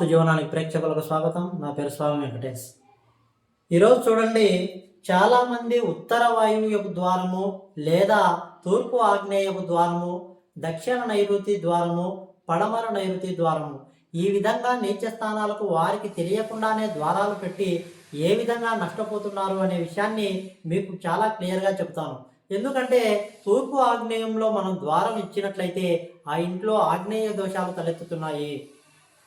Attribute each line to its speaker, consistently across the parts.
Speaker 1: వాస్తు జీవనానికి ప్రేక్షకులకు స్వాగతం. నా పేరు స్వామి వెంకటేష్. ఈరోజు చూడండి చాలామంది ఉత్తర వాయువ్యపు ద్వారము లేదా తూర్పు ఆగ్నేయపు ద్వారము దక్షిణ నైరుతి ద్వారము పడమర నైరుతి ద్వారము ఈ విధంగా నీచ స్థానాలకు వారికి తెలియకుండానే ద్వారాలు పెట్టి ఏ విధంగా నష్టపోతున్నారు అనే విషయాన్ని మీకు చాలా క్లియర్గా చెప్తాను. ఎందుకంటే తూర్పు ఆగ్నేయంలో మనం ద్వారం ఇచ్చినట్లయితే ఆ ఇంట్లో ఆగ్నేయ దోషాలు తలెత్తుతున్నాయి.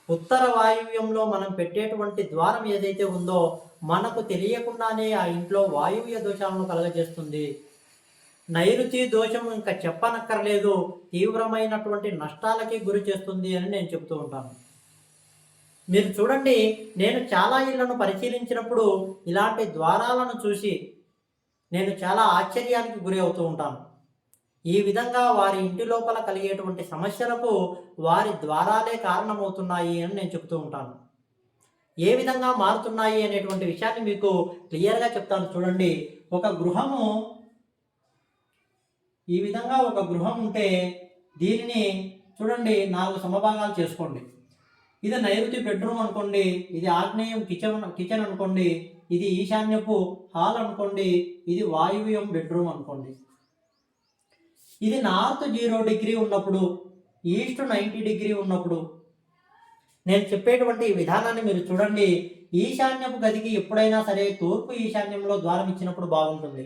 Speaker 1: ఉత్తర వాయువ్యంలో మనం పెట్టేటువంటి ద్వారం ఏదైతే ఉందో మనకు తెలియకుండానే ఆ ఇంట్లో వాయువ్య దోషాలను కలగజేస్తుంది. నైరుతి దోషం ఇంకా చెప్పనక్కర్లేదు తీవ్రమైనటువంటి నష్టాలకి గురి చేస్తుంది అని నేను చెప్తూ ఉంటాను. మీరు చూడండి నేను చాలా ఇళ్ళను పరిశీలించినప్పుడు ఇలాంటి ద్వారాలను చూసి నేను చాలా ఆశ్చర్యానికి గురి అవుతూ ఉంటాను. ఈ విధంగా వారి ఇంటి లోపల కలిగేటువంటి సమస్యలకు వారి ద్వారాలే కారణమవుతున్నాయి అని నేను చెప్తూ ఉంటాను. ఏ విధంగా మారుతున్నాయి అనేటువంటి విషయాన్ని మీకు క్లియర్గా చెప్తాను చూడండి. ఒక గృహము ఈ విధంగా ఒక గృహం ఉంటే దీనిని చూడండి నాలుగు సమభాగాలు చేసుకోండి. ఇది నైరుతి బెడ్రూమ్ అనుకోండి ఇది ఆగ్నేయం కిచెన్ కిచెన్ అనుకోండి ఇది ఈశాన్యపు హాల్ అనుకోండి ఇది వాయువ్యం బెడ్రూమ్ అనుకోండి. ఇది నార్త్ జీరో డిగ్రీ ఉన్నప్పుడు ఈస్ట్ నైంటీ డిగ్రీ ఉన్నప్పుడు. నేను చెప్పేటువంటి విధానాన్ని మీరు చూడండి. ఈశాన్యపు గదికి ఎప్పుడైనా సరే తూర్పు ఈశాన్యంలో ద్వారం ఇచ్చినప్పుడు బాగుంటుంది.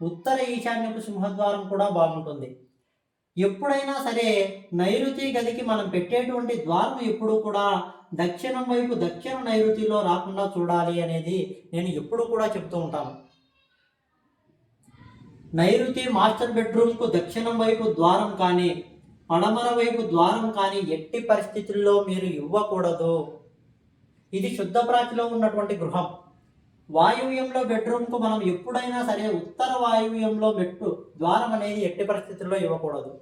Speaker 1: ఉత్తర ఈశాన్యపు సింహద్వారం కూడా బాగుంటుంది. ఎప్పుడైనా సరే నైరుతి గదికి మనం పెట్టేటువంటి ద్వారం ఎప్పుడు కూడా దక్షిణం వైపు దక్షిణ నైరుతిలో రాకుండా చూడాలి అనేది నేను ఎప్పుడు కూడా చెప్తూ ఉంటాను. నైరుతి మాస్టర్ బెడ్రూమ్కు దక్షిణం వైపు ద్వారం కానీ పడమర వైపు ద్వారం కానీ ఎట్టి పరిస్థితుల్లో మీరు ఇవ్వకూడదు. ఇది శుద్ధ ప్రాచిలో ఉన్నటువంటి గృహం. వాయువ్యంలో బెడ్రూమ్కు మనం ఎప్పుడైనా సరే ఉత్తర వాయువ్యంలో మెట్టు ద్వారం అనేది ఎట్టి పరిస్థితుల్లో ఇవ్వకూడదు.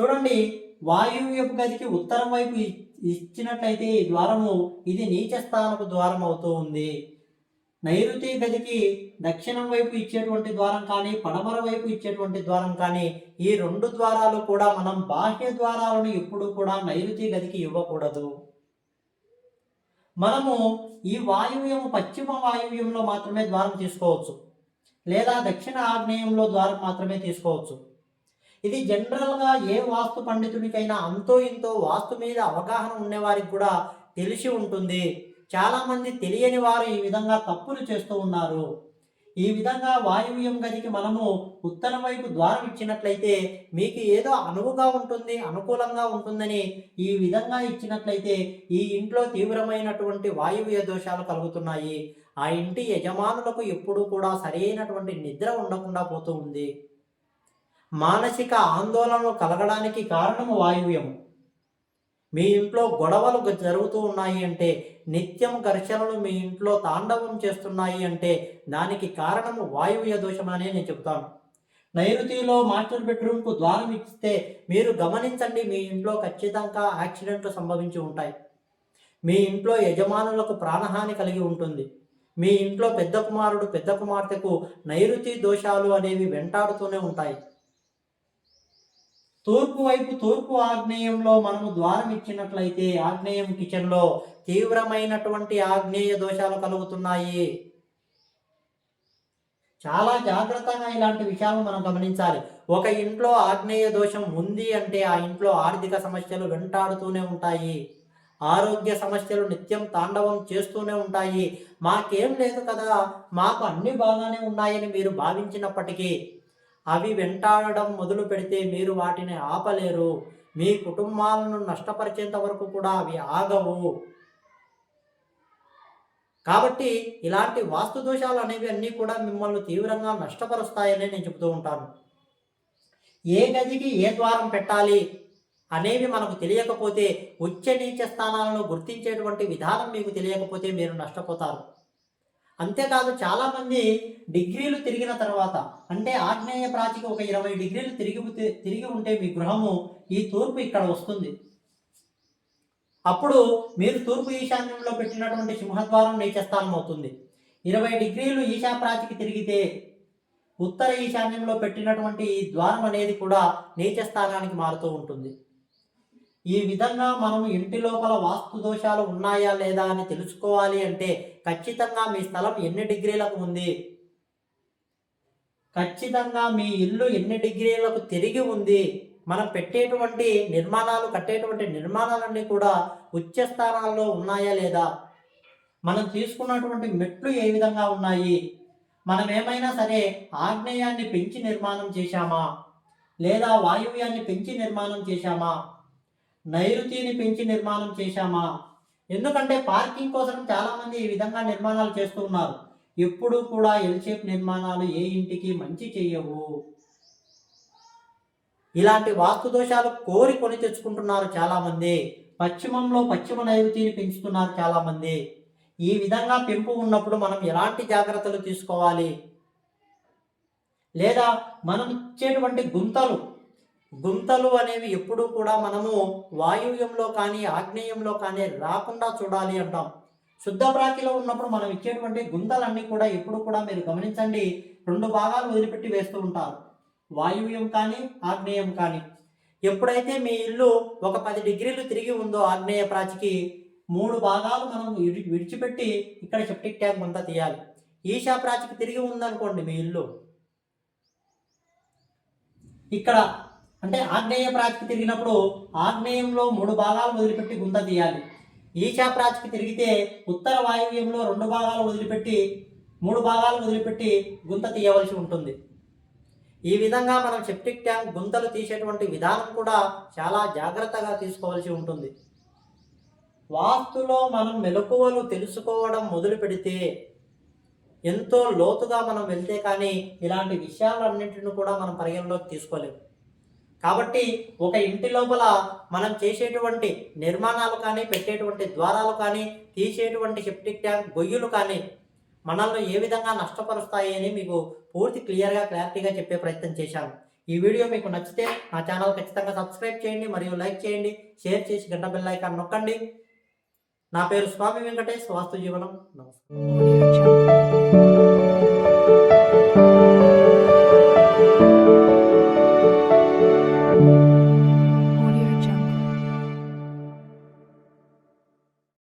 Speaker 1: చూడండి వాయువ్యపు గదికి ఉత్తరం వైపు ఇ- ఇచ్చినట్లయితే ఈ ద్వారము ఇది నీచ స్థానపు ద్వారం అవుతూ ఉంది. నైరుతి గదికి దక్షిణం వైపు ఇచ్చేటువంటి ద్వారం కానీ పడమర వైపు ఇచ్చేటువంటి ద్వారం కానీ ఈ రెండు ద్వారాలు కూడా మనం బాహ్య ద్వారాలను ఎప్పుడు కూడా నైరుతి గదికి ఇవ్వకూడదు. మనము ఈ వాయువ్యము పశ్చిమ వాయువ్యంలో మాత్రమే ద్వారం తీసుకోవచ్చు. లేదా దక్షిణ ఆగ్నేయంలో ద్వారం మాత్రమే తీసుకోవచ్చు. ఇది జనరల్గా ఏ వాస్తు పండితుడికైనా అంతో ఇంతో వాస్తు మీద అవగాహన ఉండేవారికి కూడా తెలిసి ఉంటుంది. చాలామంది తెలియని వారు ఈ విధంగా తప్పులు చేస్తూ ఉన్నారు. ఈ విధంగా వాయువ్యం గదికి మనము ఉత్తరం వైపు ద్వారం ఇచ్చినట్లయితే మీకు ఏదో అనువుగా ఉంటుంది అనుకూలంగా ఉంటుందని ఈ విధంగా ఇచ్చినట్లయితే ఈ ఇంట్లో తీవ్రమైనటువంటి వాయువ్య దోషాలు కలుగుతున్నాయి. ఆ ఇంటి యజమానులకు ఎప్పుడూ కూడా సరైనటువంటి నిద్ర ఉండకుండా పోతూ ఉంది. మానసిక ఆందోళనలు కలగడానికి కారణము వాయువ్యము మీ ఇంట్లో గొడవలు జరుగుతూ ఉన్నాయి అంటే నిత్యం ఘర్షణలు మీ ఇంట్లో తాండవం చేస్తున్నాయి అంటే దానికి కారణం వాయువ్య దోషమనే నేను చెప్తాను నైరుతిలో మాస్టర్ బెడ్రూమ్కు ద్వారం ఇస్తే మీరు గమనించండి మీ ఇంట్లో ఖచ్చితంగా యాక్సిడెంట్లు సంభవించి ఉంటాయి. మీ ఇంట్లో యజమానులకు ప్రాణహాని కలిగి ఉంటుంది. మీ ఇంట్లో పెద్ద కుమారుడు పెద్ద కుమార్తెకు నైరుతి దోషాలు అనేవి వెంటాడుతూనే ఉంటాయి. తూర్పు వైపు తూర్పు ఆగ్నేయంలో మనము ద్వారం ఇచ్చినట్లయితే ఆగ్నేయం కిచెన్లో తీవ్రమైనటువంటి ఆగ్నేయ దోషాలు కలుగుతున్నాయి. చాలా జాగ్రత్తగా ఇలాంటి విషయాలు మనం గమనించాలి. ఒక ఇంట్లో ఆగ్నేయ దోషం ఉంది అంటే ఆ ఇంట్లో ఆర్థిక సమస్యలు వెంటాడుతూనే ఉంటాయి. ఆరోగ్య సమస్యలు నిత్యం తాండవం చేస్తూనే ఉంటాయి. మాకేం లేదు కదా మాకు అన్ని బాగానే ఉన్నాయని మీరు భావించినప్పటికీ అవి వెంటాడడం మొదలు పెడితే మీరు వాటిని ఆపలేరు. మీ కుటుంబాలను నష్టపరిచేంత వరకు కూడా అవి ఆగవు. కాబట్టి ఇలాంటి వాస్తు దోషాలు అనేవి అన్నీ కూడా మిమ్మల్ని తీవ్రంగా నష్టపరుస్తాయని నేను చెబుతూ ఉంటాను. ఏ గదికి ఏ ద్వారం పెట్టాలి అనేవి మనకు తెలియకపోతే ఉచ్చ నీచ స్థానాలను గుర్తించేటువంటి విధానం మీకు తెలియకపోతే మీరు నష్టపోతారు. అంతేకాదు చాలామంది డిగ్రీలు తిరిగిన తర్వాత అంటే ఆగ్నేయ ప్రాచికి ఒక ఇరవై డిగ్రీలు తిరిగి తిరిగి ఉంటే మీ గృహము ఈ తూర్పు ఇక్కడ వస్తుంది. అప్పుడు మీరు తూర్పు ఈశాన్యంలో పెట్టినటువంటి సింహద్వారం నీచస్థానం అవుతుంది. ఇరవై డిగ్రీలు ఈశా ప్రాచికి తిరిగితే ఉత్తర ఈశాన్యంలో పెట్టినటువంటి ఈ ద్వారం అనేది కూడా నీచస్థానానికి మారుతూ ఉంటుంది. ఈ విధంగా మనం ఇంటి లోపల వాస్తు దోషాలు ఉన్నాయా లేదా అని తెలుసుకోవాలి అంటే ఖచ్చితంగా మీ స్థలం ఎన్ని డిగ్రీలకు ఉంది? ఖచ్చితంగా మీ ఇల్లు ఎన్ని డిగ్రీలకు తిరిగి ఉంది? మనం పెట్టేటువంటి నిర్మాణాలు కట్టేటువంటి నిర్మాణాలన్నీ కూడా ఉచ్చ స్థానాల్లో ఉన్నాయా లేదా? మనం తీసుకున్నటువంటి మెట్లు ఏ విధంగా ఉన్నాయి? మనం ఏమైనా సరే ఆగ్నేయాన్ని పెంచి నిర్మాణం చేశామా? లేదా వాయువ్యాన్ని పెంచి నిర్మాణం చేశామా? నైరుతిని పెంచి నిర్మాణం చేశామా? ఎందుకంటే పార్కింగ్ కోసం చాలామంది ఈ విధంగా నిర్మాణాలు చేస్తూ ఉన్నారు. ఎప్పుడు కూడా ఎల్ షేప్ నిర్మాణాలు ఏ ఇంటికి మంచి చేయవు. ఇలాంటి వాస్తు దోషాలు కోరి కొని తెచ్చుకుంటున్నారు చాలామంది. పశ్చిమంలో పశ్చిమ నైరుతిని పెంచుతున్నారు చాలామంది. ఈ విధంగా పెంపు ఉన్నప్పుడు మనం ఎలాంటి జాగ్రత్తలు తీసుకోవాలి? లేదా మనం ఇచ్చేటువంటి గుంతలు గుంతలు అనేవి ఎప్పుడూ కూడా మనము వాయువ్యంలో కానీ ఆగ్నేయంలో కానీ రాకుండా చూడాలి అంటాం. శుద్ధ ప్రాకిలో ఉన్నప్పుడు మనం ఇచ్చేటువంటి గుంతలన్నీ కూడా ఎప్పుడు కూడా మీరు గమనించండి రెండు భాగాలు వదిలిపెట్టి వేస్తూ ఉంటారు. వాయువ్యం కానీ ఆగ్నేయం కానీ. ఎప్పుడైతే మీ ఇల్లు ఒక పది డిగ్రీలు తిరిగి ఉందో ఆగ్నేయ ప్రాచికి మూడు భాగాలు మనం విడిచిపెట్టి ఇక్కడ సెప్టిక్ ట్యాంక్ అంతా తీయాలి. ఈశా ప్రాచికి తిరిగి ఉందనుకోండి మీ ఇల్లు. ఇక్కడ అంటే ఆగ్నేయ ప్రాతికి తిరిగినప్పుడు ఆగ్నేయంలో మూడు భాగాలు వదిలిపెట్టి గుంత తీయాలి. ఈశా ప్రాతికి తిరిగితే ఉత్తర వాయువ్యంలో రెండు భాగాలు వదిలిపెట్టి మూడు భాగాలు వదిలిపెట్టి గుంత తీయవలసి ఉంటుంది. ఈ విధంగా మనం సెప్టిక్ ట్యాంక్ గుంతలు తీసేటువంటి విధానం కూడా చాలా జాగ్రత్తగా తీసుకోవాల్సి ఉంటుంది. వాస్తులో మనం మెలకువలు తెలుసుకోవడం మొదలు పెడితే ఎంతో లోతుగా మనం వెళ్తే కానీ ఇలాంటి విషయాలన్నింటిని కూడా మనం పరిగణలోకి తీసుకోలేము. కాబట్టి ఒక ఇంటి లోపల మనం చేసేటువంటి నిర్మాణాలు కానీ పెట్టేటువంటి ద్వారాలు కానీ తీసేటువంటి సెప్టిక్ ట్యాంక్ గొయ్యులు కానీ మనల్ని ఏ విధంగా నష్టపరుస్తాయి అని మీకు పూర్తి క్లియర్గా క్లారిటీగా చెప్పే ప్రయత్నం చేశాను. ఈ వీడియో మీకు నచ్చితే నా ఛానల్ ఖచ్చితంగా సబ్స్క్రైబ్ చేయండి మరియు లైక్ చేయండి షేర్ చేసి గంట బెల్ ఐకాన్ నొక్కండి. నా పేరు స్వామి వెంకటేష్ వాస్తు జీవనం. నమస్కారం.